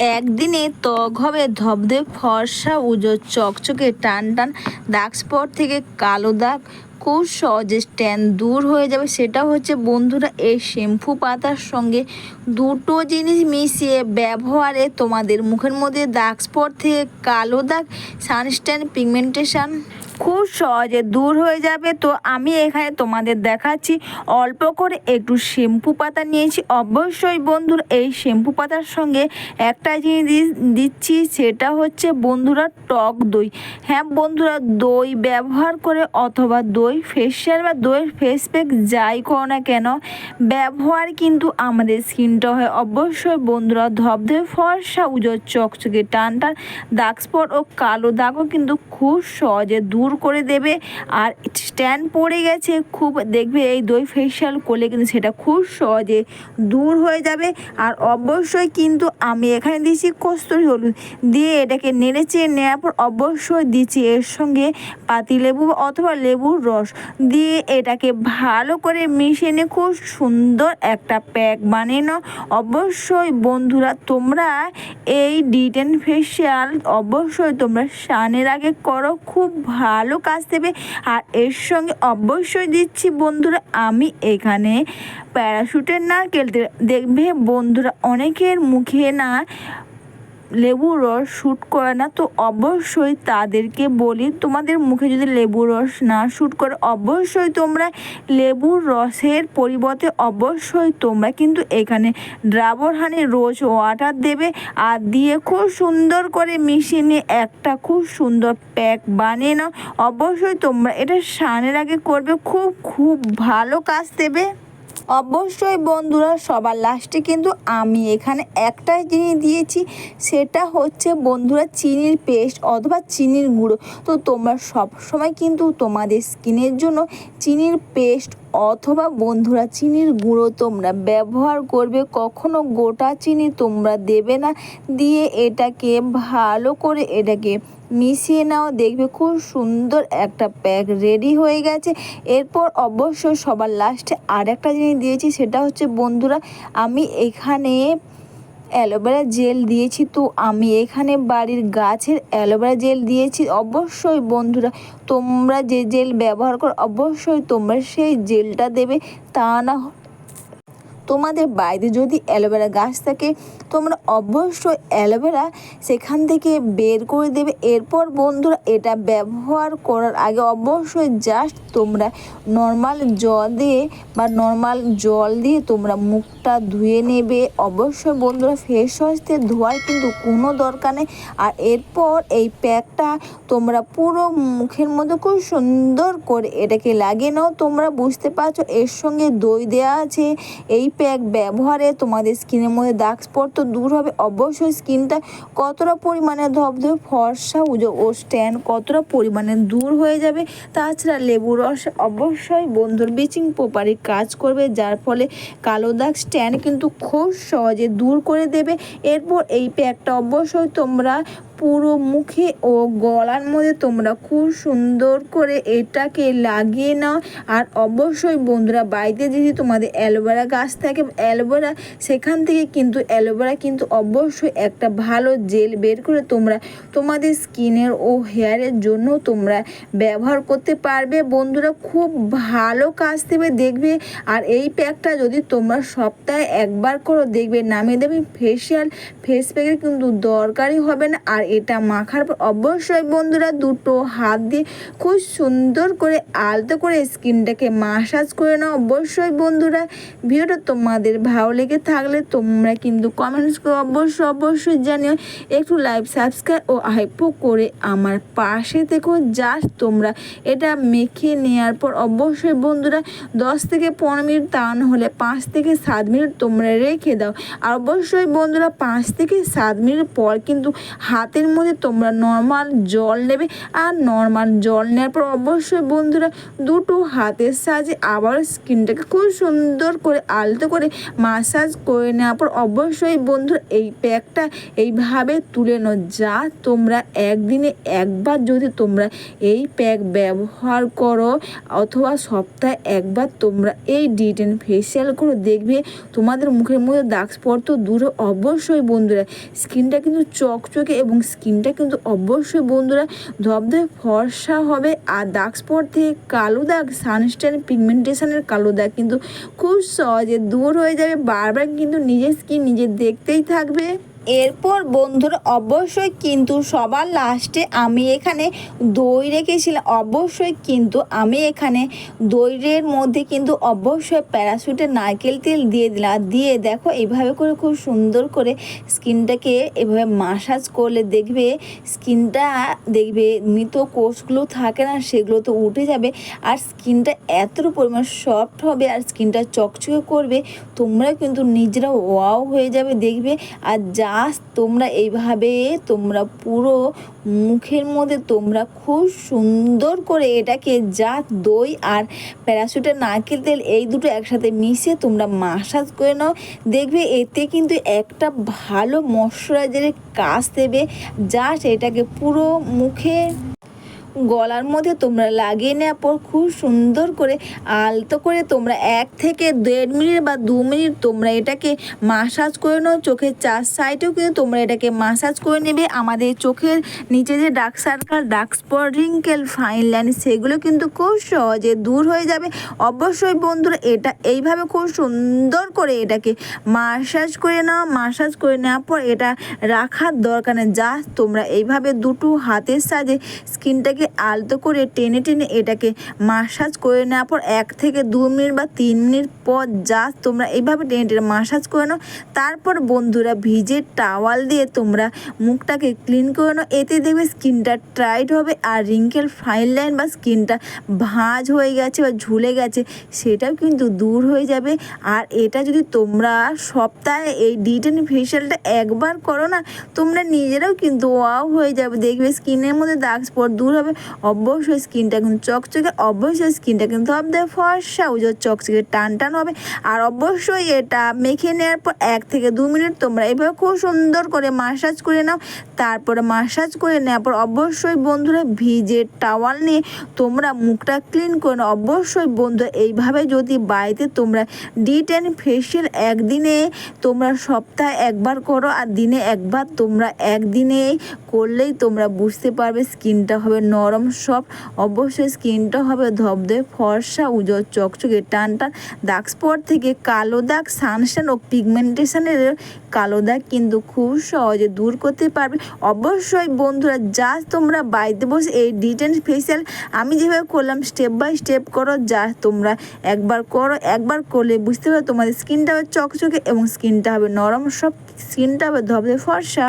একদিনে ত্বক হবে ধবধবে ফর্সা উজো চকচকে টান টান দাগ স্পট থেকে কালো দাগ। খুব সহজে স্ট্যান্ড দূর হয়ে যাবে। সেটা হচ্ছে বন্ধুরা এই শ্যাম্পু পাতার সঙ্গে দুটো জিনিস মিশিয়ে ব্যবহারে তোমাদের মুখের মধ্যে দাগ স্পট থেকে কালো দাগ, সানস্ট্যান্ড, পিগমেন্টেশন খুব সহজে দূর হয়ে যাবে। তো আমি এখানে তোমাদের দেখাচ্ছি, অল্প করে একটু শ্যাম্পু পাতা নিয়েছি। অবশ্যই বন্ধুর, এই শ্যাম্পু পাতার সঙ্গে একটা জিনিস দিচ্ছি, সেটা হচ্ছে বন্ধুরা টক দই। হ্যাঁ বন্ধুরা, দই ব্যবহার করে অথবা দই ফেসিয়াল বা দই ফেস প্যাক যাই করো না কেন, ব্যবহার কিন্তু আমাদের স্কিনটা হয়। অবশ্যই বন্ধুরা ধবধবে ফর্সা, উজোর চকচকে টান টান, দাগ স্পট ও কালো দাগও কিন্তু খুব সহজে দূর করে দেবে। আর স্ট্যান্ড পড়ে গেছে, খুব দেখবে এই দই ফেসিয়াল করলে কিন্তু সেটা খুব সহজে দূর হয়ে যাবে। আর অবশ্যই কিন্তু আমি এখানে দিয়েছি কস্তুরি হলুদ। দিয়ে এটাকে নেড়েচে নেওয়ার পর অবশ্যই দিচ্ছি এর সঙ্গে পাতিলেবু অথবা লেবুর রস। দিয়ে এটাকে ভালো করে মিশিয়ে নিয়ে খুব সুন্দর একটা প্যাক বানিয়ে নাও। অবশ্যই বন্ধুরা, তোমরা এই ডিটেন ফেসিয়াল অবশ্যই তোমরা স্নানের আগে করো। খুব ভালো কাজ দেবে। আর এর সঙ্গে অবশ্যই দিচ্ছি, বন্ধুরা, আমি এখানে প্যারাশুটের না কেলতে দেখবে, বন্ধুরা, অনেকের মুখে না লেবু রস শ্যুট করে না, তো অবশ্যই তাদেরকে বলি, তোমাদের মুখে যদি লেবু রস না শ্যুট করে, অবশ্যই তোমরা লেবুর রসের পরিবর্তে অবশ্যই তোমরা কিন্তু এখানে ড্রাবর হানি রোজ ওয়াটার দেবে আর দিয়ে খুব সুন্দর করে মিশিয়ে নিয়ে একটা খুব সুন্দর প্যাক বানিয়ে নাও। অবশ্যই তোমরা এটা সানের আগে করবে, খুব খুব ভালো কাজ দেবে। অবশ্যই বন্ধুরা, সবার লাস্টে কিন্তু আমি এখানে একটাই জিনিস দিয়েছি, সেটা হচ্ছে বন্ধুরা চিনির পেস্ট অথবা চিনির গুঁড়ো। তো তোমরা সব সময় কিন্তু তোমাদের স্কিনের জন্য চিনির পেস্ট অথবা বন্ধুরা, চিনির গুঁড়ো তোমরা ব্যবহার করবে, কখনো গোটা চিনি তোমরা দেবে না। দিয়ে এটাকে ভালো করে এটাকে মিশিয়ে নাও, দেখবে খুব সুন্দর একটা প্যাক রেডি হয়ে গেছে। এরপর অবশ্যই সবার লাস্টে আর একটা জিনিস দিয়েছি, সেটা হচ্ছে বন্ধুরা, আমি এখানে অ্যালোভেরা জেল দিয়েছি তো আমি এখানে বাড়ির গাছের অ্যালোভেরা জেল দিয়েছি। অবশ্যই বন্ধুরা, তোমরা যে জেল ব্যবহার করো, অবশ্যই তোমরা সেই জেলটা দেবে। তা না তোমাদের বাড়িতে যদি অ্যালোভেরা গাছ থাকে তোমরা অবশ্যই অ্যালোভেরা সেখান থেকে বের করে দেবে। এরপর বন্ধুরা এটা ব্যবহার করার আগে অবশ্যই জাস্ট তোমরা নর্মাল জল দিয়ে বা নর্মাল জল দিয়ে তোমরা মুখটা ধুয়ে নেবে। অবশ্যই বন্ধুরা ফেস ওয়াশ দিয়ে ধোয়ার কিন্তু কোনো দরকার নেই। আর এরপর এই প্যাকটা তোমরা পুরো মুখের মধ্যে খুব সুন্দর করে এটাকে লাগিয়ে নাও। তোমরা বুঝতে পারছ এর সঙ্গে দই দেওয়া আছে। এই প্যাক ব্যবহারে তোমাদের স্কিনের মধ্যে দাগ স্পট তো দূর হবে। অবশ্যই স্কিনটা কতটা পরিমাণে ধবধবে, ফর্সা উজো ও স্ট্যান্ড কতটা পরিমাণে দূর হয়ে যাবে, তাছাড়া লেবু রস অবশ্যই বন্ধুর ব্লিচিং পোপারি কাজ করবে, যার ফলে কালো দাগ স্ট্যান্ড কিন্তু খুব সহজে দূর করে দেবে। এরপর এই প্যাকটা অবশ্যই তোমরা পুরো মুখে ও গলার মধ্যে তোমরা খুব সুন্দর করে এটাকে লাগিয়ে নাও। আর অবশ্যই বন্ধুরা, বাড়িতে যদি তোমাদের অ্যালোভেরা গাছ থাকে, অ্যালোভেরা, সেখান থেকে কিন্তু অ্যালোভেরা কিন্তু অবশ্যই একটা ভালো জেল বের করে তোমরা তোমাদের স্কিনের ও হেয়ারের জন্য তোমরা ব্যবহার করতে পারবে। বন্ধুরা, খুব ভালো কাজ দেবে দেখবে। আর এই প্যাকটা যদি তোমরা সপ্তাহে একবার করো দেখবে, নামিয়ে দেবে, ফেসিয়াল, ফেস প্যাকের কিন্তু দরকারই হবে না। আর এটা মাখার পর অবশ্যই বন্ধুরা দুটো হাত দিয়ে খুব সুন্দর করে আলতো করে স্কিনটাকে মাসাজ করে নাও। অবশ্যই বন্ধুরা ভিডিওটা তোমাদের ভালো লেগে থাকলে তোমরা কিন্তু কমেন্টস করে অবশ্যই অবশ্যই জানিও। একটু লাইভ সাবস্ক্রাইব ও হাইপো করে আমার পাশে থেকো। জাস্ট তোমরা এটা মেখে নেওয়ার পর অবশ্যই বন্ধুরা দশ থেকে পনেরো মিনিট তা হলে পাঁচ থেকে সাত মিনিট তোমরা রেখে দাও। আর অবশ্যই বন্ধুরা পাঁচ থেকে সাত মিনিট পর কিন্তু হাতে হাতের মধ্যে তোমরা নর্মাল জল নেবে আর নর্মাল জল নেওয়ার পর অবশ্যই বন্ধুরা দুটো হাতের সাহায্যে আবার স্কিনটাকে খুব সুন্দর করে আলতো করে মাসাজ করে নেওয়ার পর অবশ্যই বন্ধুরা এই প্যাকটা এইভাবে তুলে নাও। যা তোমরা একদিনে একবার যদি তোমরা এই প্যাক ব্যবহার করো অথবা সপ্তাহে একবার তোমরা এই ডিটেন ফেসিয়াল করে দেখবে, তোমাদের মুখের মধ্যে দাগ স্পট তো দূর। অবশ্যই বন্ধুরা, স্কিনটা কিন্তু চকচকে এবং স্কিনটা কিন্তু অবশ্যই বন্ধুরা ধবধবে ফর্সা হবে আর দাগ স্পট থেকে কালো দাগ সানস্টাইন পিগমেন্টেশনের কালো দাগ কিন্তু খুব সহজে দূর হয়ে যাবে। বারবার কিন্তু নিজের স্কিন নিজে দেখতেই থাকবে। এরপর বন্ধুরা, অবশ্যই কিন্তু সবার লাস্টে আমি এখানে দই রেখেছিলাম। অবশ্যই কিন্তু আমি এখানে দইয়ের মধ্যে কিন্তু অবশ্যই প্যারাশুটের নারকেল তেল দিয়ে দিলাম। দিয়ে দেখো এইভাবে করে খুব সুন্দর করে স্কিনটাকে এভাবে মাসাজ করলে দেখবে স্কিনটা দেখবে মৃত কোষগুলো থাকে না, সেগুলো তো উঠে যাবে। আর স্কিনটা এতটা পরিমাণ সফট হবে আর স্কিনটা চকচকে করবে, তোমরা কিন্তু নিজেরা ওয়াও হয়ে যাবে দেখবে। আর জাস্ট তোমরা এইভাবে তোমরা পুরো মুখের মধ্যে তোমরা খুব সুন্দর করে এটাকে যা দই আর প্যারাসুটের নারকেল তেল এই দুটো একসাথে মিশিয়ে তোমরা মাসাজ করে নাও। দেখবে এতে কিন্তু একটা ভালো ময়শ্চারাইজারের কাজ দেবে, যা সেটাকে পুরো মুখে গলার মধ্যে তোমরা লাগিয়ে নেওয়ার পর খুব সুন্দর করে আলতো করে তোমরা এক থেকে দেড় মিনিট বা দু মিনিট তোমরা এটাকে মাসাজ করে নাও। চোখের চার সাইডেও কিন্তু তোমরা এটাকে মাসাজ করে নেবে। আমাদের চোখের নিচে যে dark circle dark spot wrinkle fine line সেগুলো কিন্তু খুব সহজে দূর হয়ে যাবে। অবশ্যই বন্ধুরা এটা এইভাবে খুব সুন্দর করে এটাকে মাসাজ করে নাও। মাসাজ করে নেওয়ার পর এটা রাখার দরকার নেই। যা তোমরা এইভাবে দুটো হাতের সাজে স্কিনটাকে আলতো করে টেনে টেনে এটাকে মাসাজ করে নেওয়ার পর এক থেকে দু মিনিট বা তিন মিনিট পর যা তোমরা এইভাবে টেনে টেনে মাসাজ করে নাও। তারপর বন্ধুরা, ভিজে টাওয়াল দিয়ে তোমরা মুখটাকে ক্লিন করে নাও। এতে দেখবে স্কিনটা টাইট হবে আর রিঙ্কেল ফাইন লাইন বা স্কিনটা ভাঁজ হয়ে গেছে বা ঝুলে গেছে, সেটাও কিন্তু দূর হয়ে যাবে। আর এটা যদি তোমরা সপ্তাহে এই ডিটেন ফেশিয়ালটা একবার করো না, তোমরা নিজেরাও কিন্তু ওয়াও হয়ে যাবে। দেখবে স্কিনের মধ্যে দাগ স্পট দূর হবে। অবশ্যই স্কিনটা কিন্তু চকচকে, অবশ্যই স্কিনটা কিন্তু হবে ফর্সা উজোর চকচকে টান টান হবে। আর অবশ্যই এটা মেখে নেওয়ার পর এক থেকে দু মিনিট তোমরা এভাবে খুব সুন্দর করে মাসাজ করে নাও। তারপরে মাসাজ করে নেওয়ার পর অবশ্যই বন্ধুরা ভিজে টাওয়াল নিয়ে তোমরা মুখটা ক্লিন করে নাও। অবশ্যই বন্ধুরা এইভাবে যদি বাড়িতে তোমরা ডি টেন ফেসিয়াল একদিনে তোমরা সপ্তাহে একবার করো আর দিনে একবার তোমরা একদিনে করলেই তোমরা বুঝতে পারবে স্কিনটা হবে নরম সফট অবশ্যই স্কিনটা হবে ধবধবে, ফর্সা, উজ্জ্বল, চকচকে, টান টান। দাগ স্পট থেকে কালো দাগ সানস্টান ও পিগমেন্টেশনের কালো দাগ কিন্তু খুব সহজে দূর করতে পারবে। অবশ্যই বন্ধুরা যা তোমরা বাড়িতে বসে এই ডিটেন ফেসিয়াল আমি যেভাবে করলাম স্টেপ বাই স্টেপ করো যা তোমরা একবার করো, একবার করলে বুঝতে পারো তোমাদের স্কিনটা হবে চকচকে এবং স্কিনটা হবে নরম, সব স্কিনটা হবে ধবধবে, ফর্সা।